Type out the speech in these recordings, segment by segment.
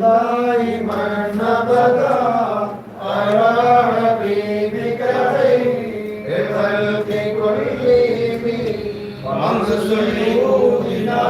دائما أبدا على حبيبك خير خلق كلهم ومن سلوكنا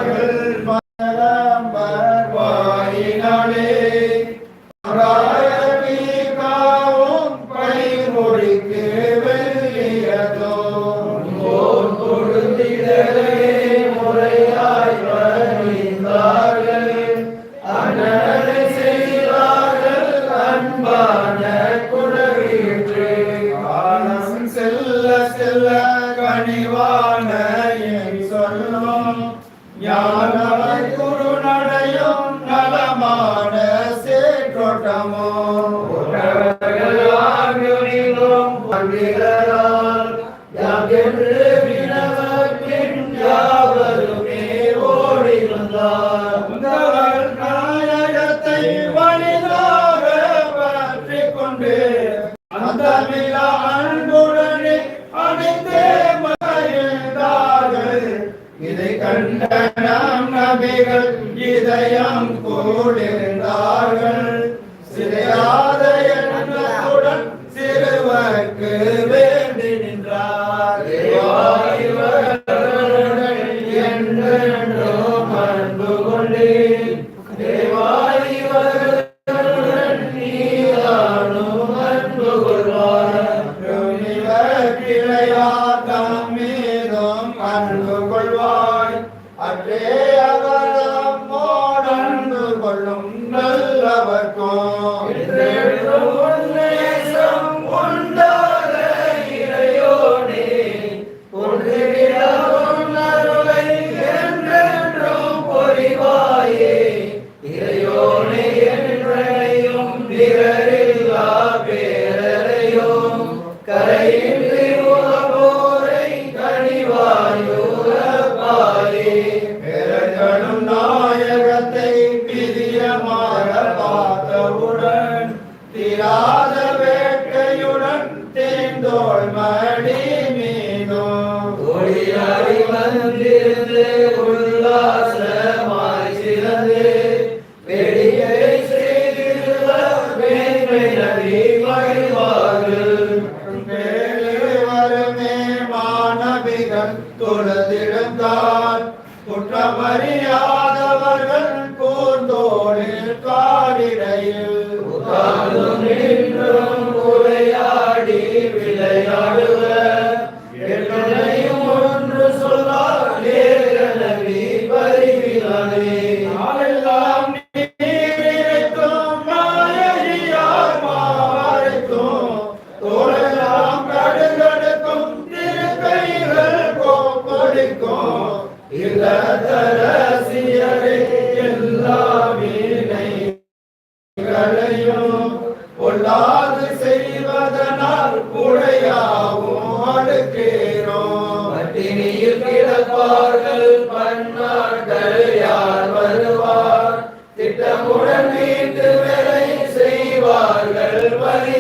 உலகமறியாதவர்கள் கூர்ந்தோடு காரிடையில். உதாரணம்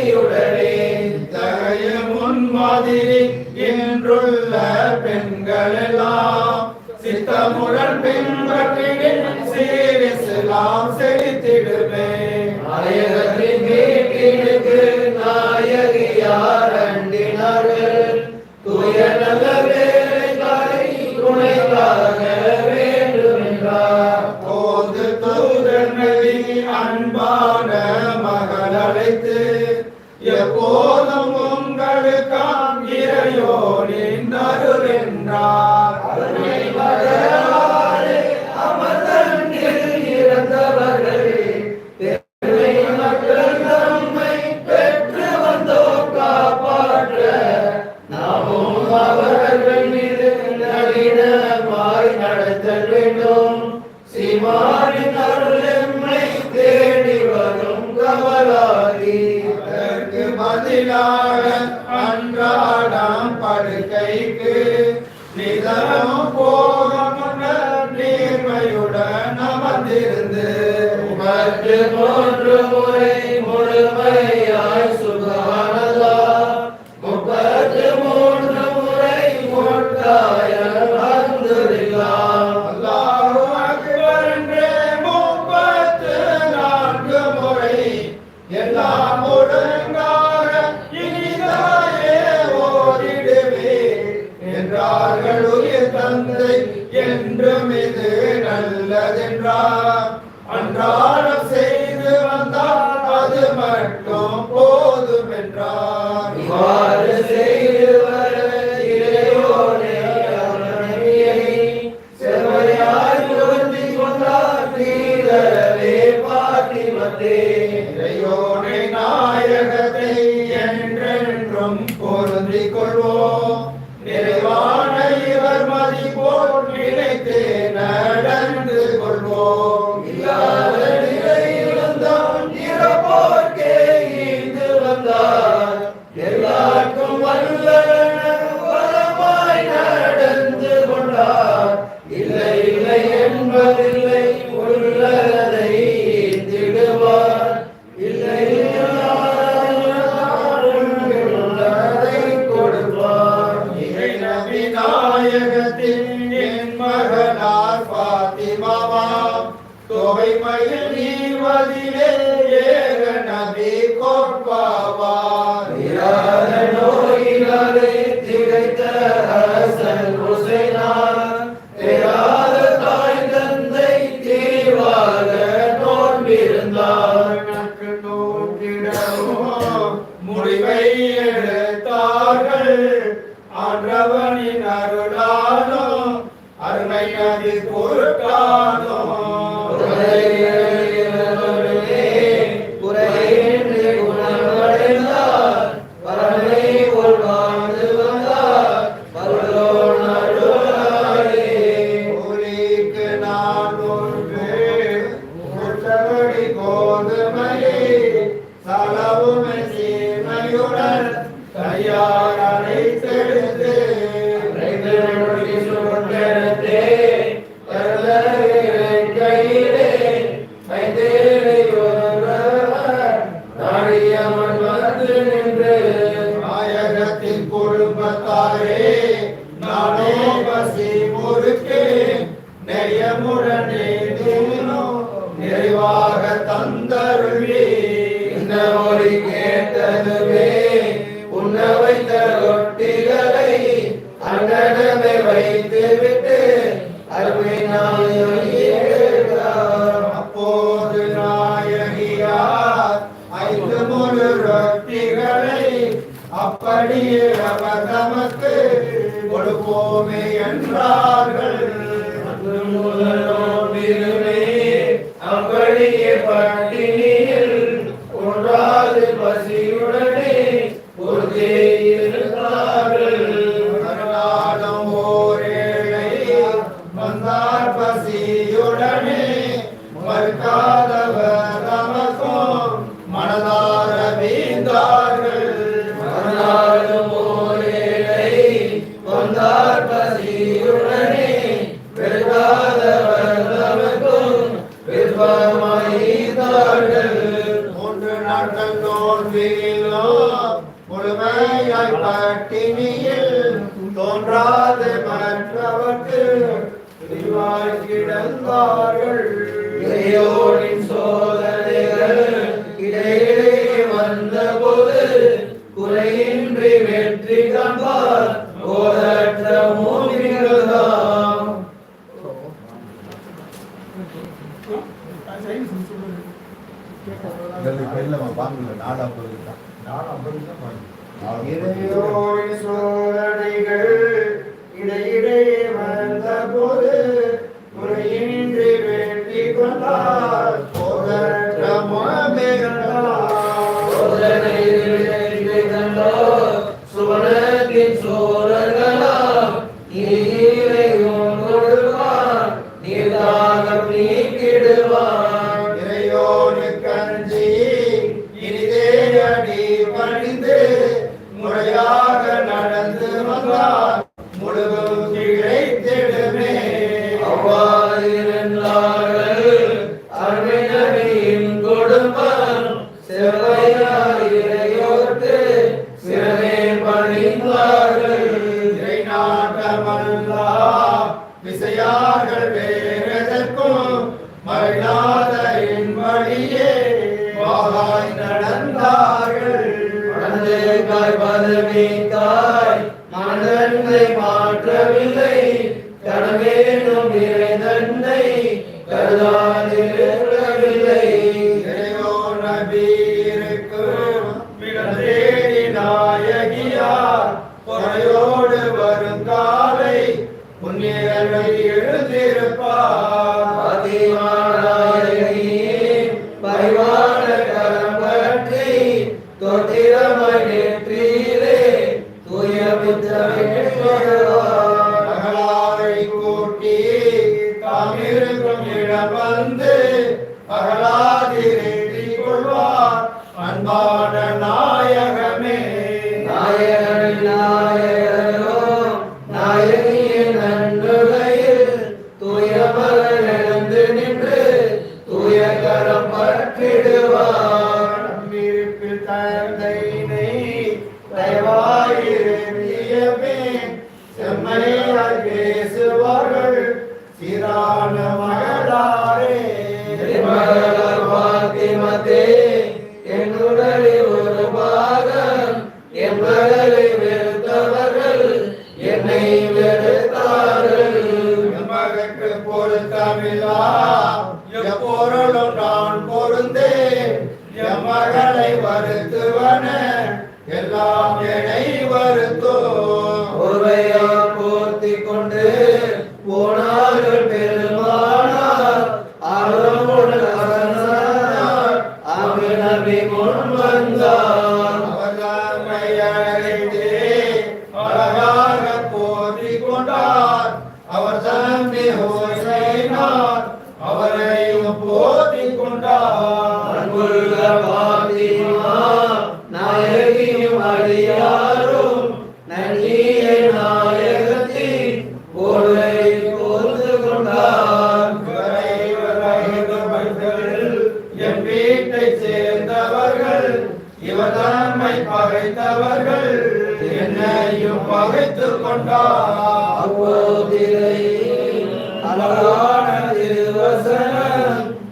தந்தையுடனே தகைய முன்மாதிரி இன்றுள்ள பெண்களெல்லாம் சித்தமுடன் பின்பற்றின் சீரிசலாம் செழித்திடுமே. அயகத்தின் வீட்டினுக்கு நாயகியார் அண்டினார்கள் துயநல வேலைக்காரி துணைக்காக Amém. மகிமையில் நீர்வதிலே ஏக நபி கோட்பாவா. முதல் இப்போ இல்லை அவன் வாங்கல நாலு ஐம்பது தான் நாலு ஐம்பது தான் வாங்கி சோதனைகள் இடையிடையே வந்த போது முறையின்றி வேண்டி கொண்டார் போதற்ற முகமே கண்டார் சிறமே பணிந்தார். இழவந்து yeah.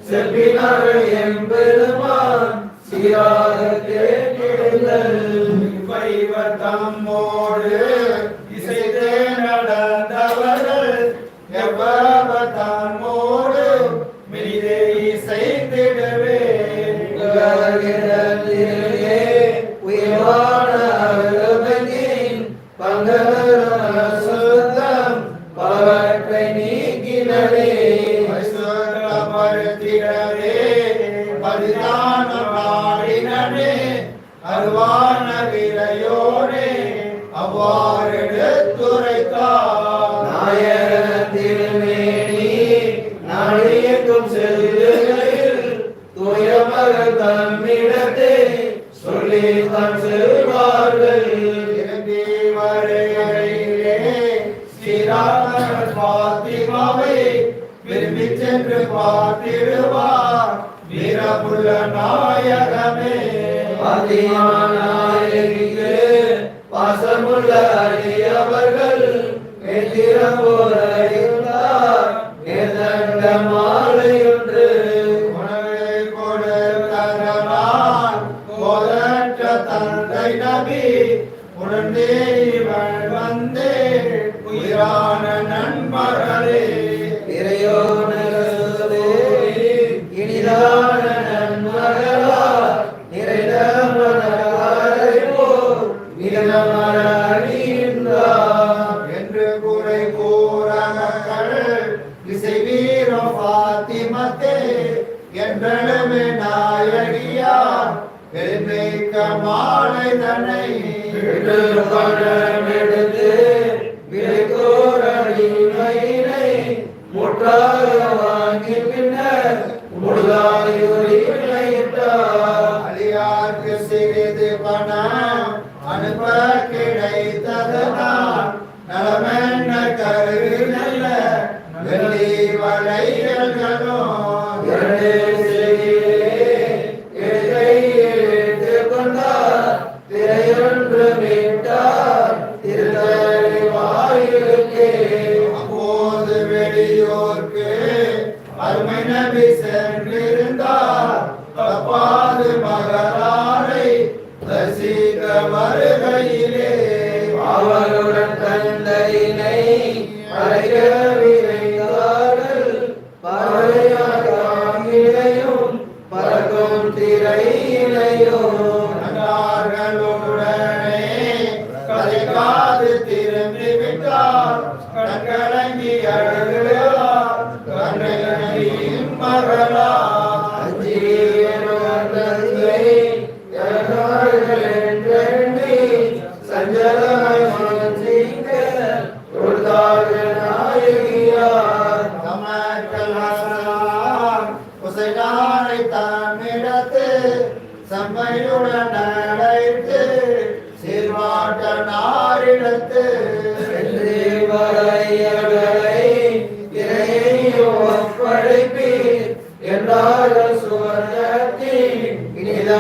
செப்பினார்கள் எம்பெருமான் சிரா வரையறையிலே சிறார் பாத்திமாவை விரும்பி சென்று பார்த்திடுவார். வீரபுள்ள நாயகமே. அதிமாநாயகிக்கு மாலை தாழ்வு நாயகியார் பெருமிக்க மாலை தன்னை. எடுத்து முற்றாக வாங்கி பின்னர் முழுதாயுரி என்னை அழைக்க விரைந்தார்கள் பறக்கும் திரையிலையும்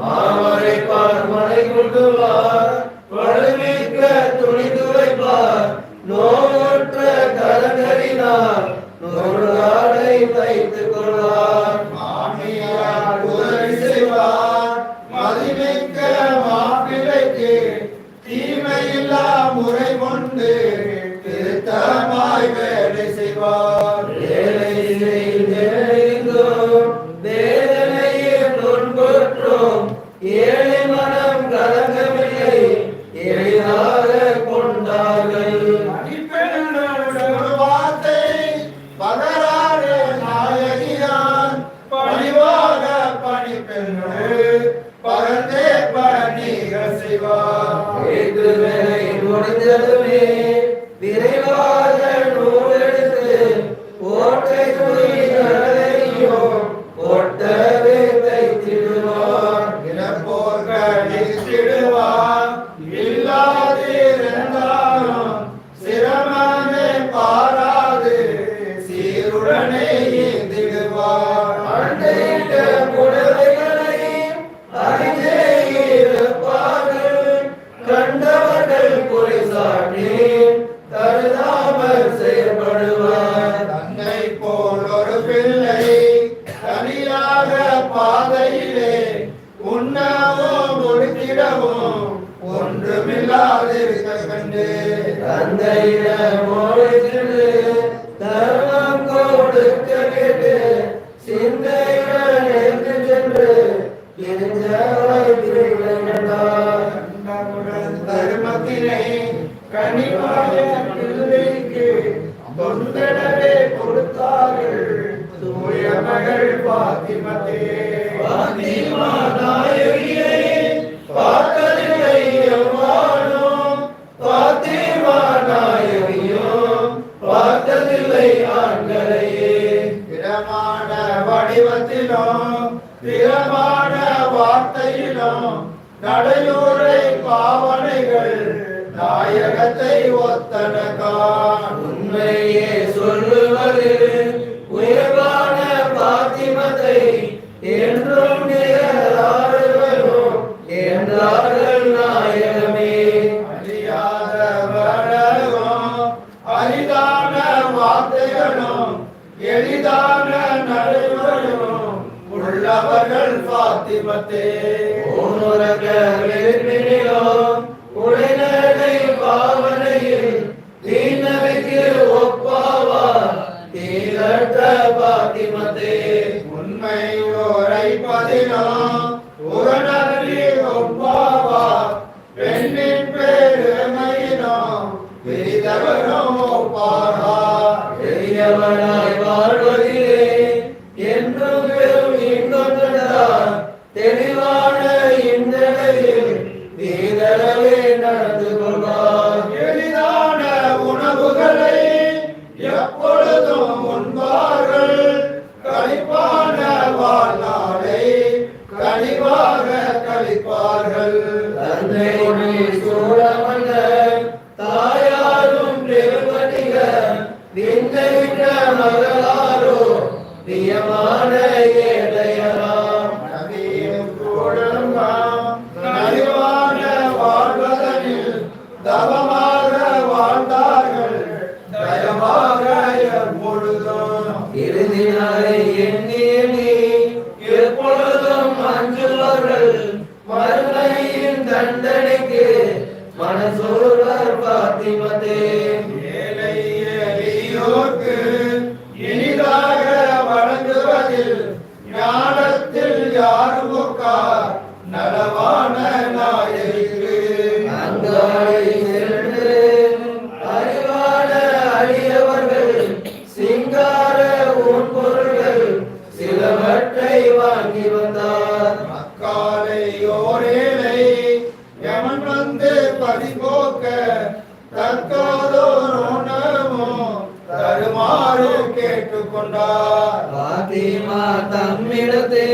மாமரைப்பார் மலை கொண்டுள்ளார் Canibale. மீதான நடைமுறையும் உள்ளவர்கள் பாத்திமத்தே உணரக வேர்வினிலும் உடைநடை பாவன அவற்றை வாங்கி வந்தார் மக்காலை ஓரேலை எவன் வந்து பதிபோக்க தற்காதோ நோனமோ தருமாறு கேட்டுக்கொண்டார். பாத்திமா தம்மிடத்தே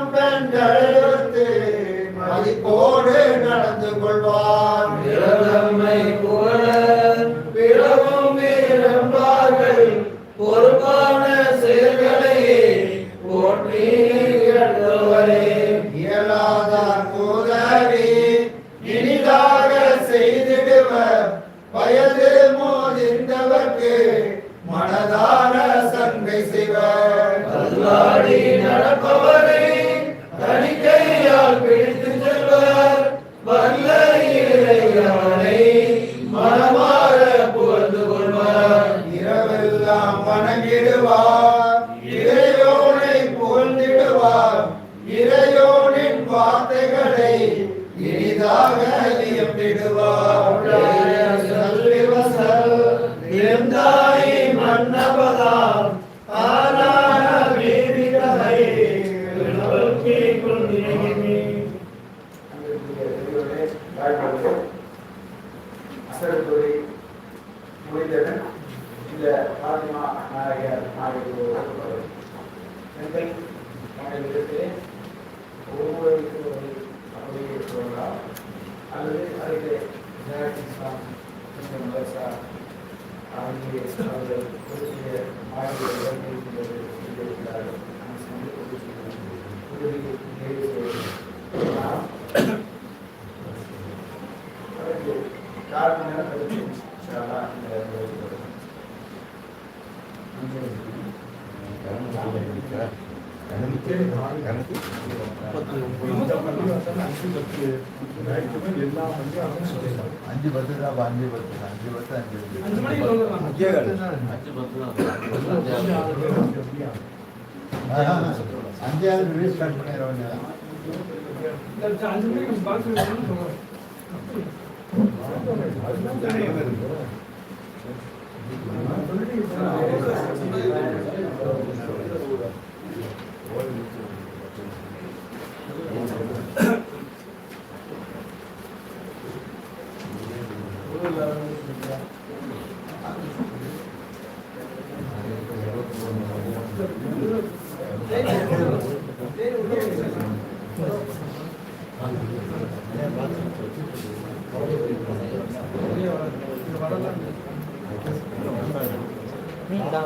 ஆணும் பெண்களுக்கு மதிப்போடு நடந்து கொள்வார் இருந்தாய் மன்னபதா. அஞ்சு பத்து தான் அஞ்சு பத்து அஞ்சு பத்து அஞ்சு அஞ்சாவது வீடு ஸ்டார்ட் பண்ணிடுவாங்க சொல்லிட்டு